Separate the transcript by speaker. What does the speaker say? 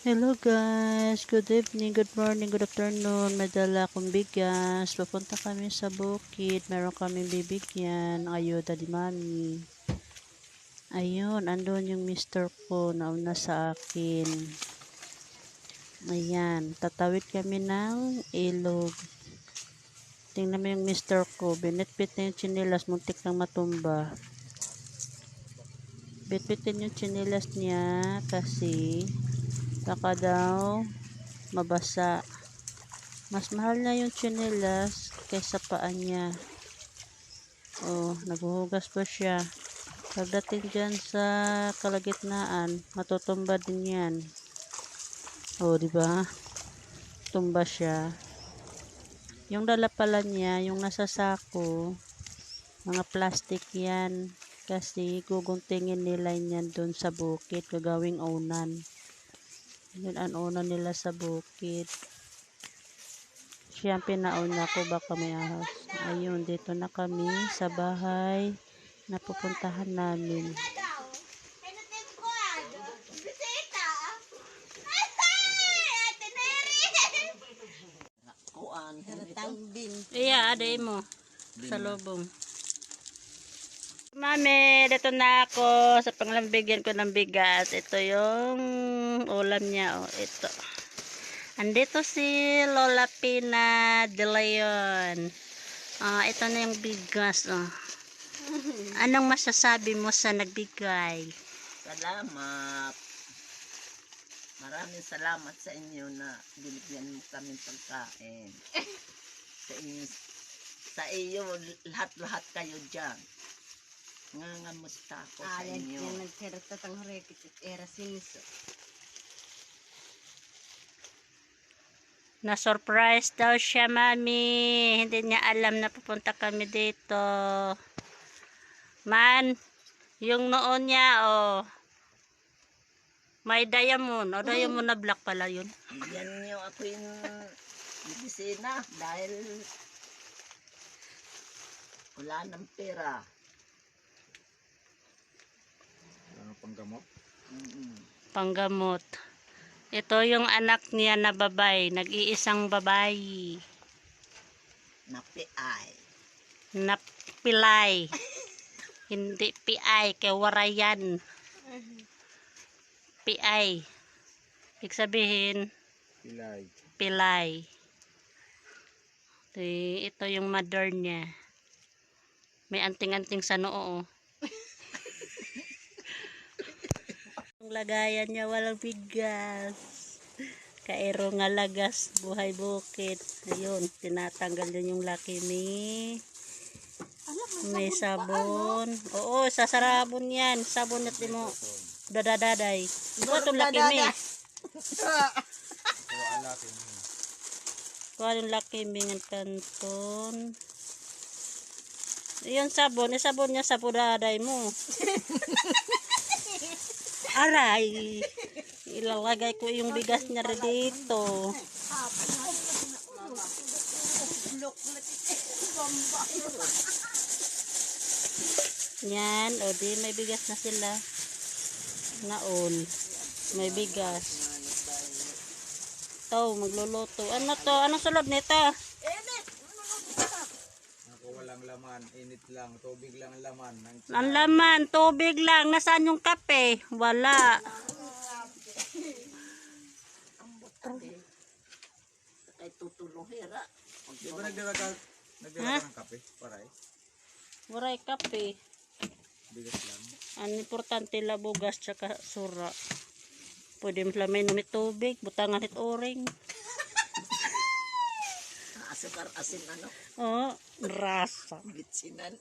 Speaker 1: Hello guys, good evening, good morning, good afternoon. May dala akong bigas. Papunta kami sa bukid. Meron kami bibigyan. Ayuda di mami. Ayun, andun yung mister ko nauna sa akin. Ayan, tatawid kami ng ilog. Tingnan mo yung mister ko. Binitbit na yung chinilas, muntik nang matumba. Bitbitin yung chinilas niya kasi baka daw mabasa. Mas mahal na yung chinelas kaysa paa niya. Oh, naghuhugas pa siya. Pagdating dyan sa kalagitnaan, matutumba din yan. Oh, di ba? Tumba siya. Yung dala pala niya, yung nasa sako, mga plastic yan. Kasi guguntingin nila yan doon sa bukid, gagawing unan. Yun ang una nila sa bukid. Siya ang pinauna ko baka may ahas. Ayun, dito na kami sa bahay na pupuntahan namin. Iya, aday mo. Sa lubong. Mami, dito na ako sa panglambigyan ko ng bigas. Ito yung ulam niya. Oh, ito. Andito si Lola Pina de Leon. Ah, ito na yung bigas. Oh. Anong masasabi mo sa nagbigay?
Speaker 2: Salamat. Maraming salamat sa inyo na binigyan mo kami pagkain. sa inyo, sa iyo, lahat-lahat kayo dyan. Nangangamusta ako sa
Speaker 3: Ayan,
Speaker 2: inyo.
Speaker 3: yan nagkarata tang rekit at era siniso.
Speaker 1: Na-surprise daw siya, mami. Hindi niya alam na pupunta kami dito. Man, yung noon niya, oh, may diamond. O, diamond na black pala yun.
Speaker 2: Bigyan niyo ako yung medisina dahil wala ng pera.
Speaker 4: Ano panggamot?
Speaker 2: Mm-mm.
Speaker 1: Panggamot. Ito yung anak niya na babay. Nag-iisang babae.
Speaker 2: Napiay.
Speaker 1: Napilay. Hindi piay. Kay warayan. Piay. Ibig sabihin,
Speaker 4: Pilay.
Speaker 1: pilay. Ito yung mother niya. May anting-anting sa noo. oh. Lagayan niya walang bigas. Kairo nga lagas, buhay bukid. Ayun, tinatanggal din yung laki ni may sabon. Oo, sa sarabon yan. Sabon at mo. Dadadaday. Ito itong laki
Speaker 4: mo.
Speaker 1: Kuha yung laki mingan kanton. Yung sabon, yung sabon niya sa pudaday mo. Aray! Ilalagay ko yung bigas niya dito. Yan, o di may bigas na sila. Naon. May bigas. To, magluluto. Ano to? Anong sulod nito?
Speaker 4: Walang laman, init lang, tubig lang ang laman. Ang
Speaker 1: Ang laman, tubig lang. Nasaan yung kape? Wala.
Speaker 2: Kay tutulong hira.
Speaker 4: Di ba nagdala ka, nagdala ka ng kape? Paray?
Speaker 1: Waray kape.
Speaker 4: Bigas lang.
Speaker 1: Ang importante labugas tsaka sura. Pwede mo lamay numit tubig. Butangan it oring.
Speaker 2: Asukar asin ano.
Speaker 1: Oh, rasa.
Speaker 2: Bitsinan.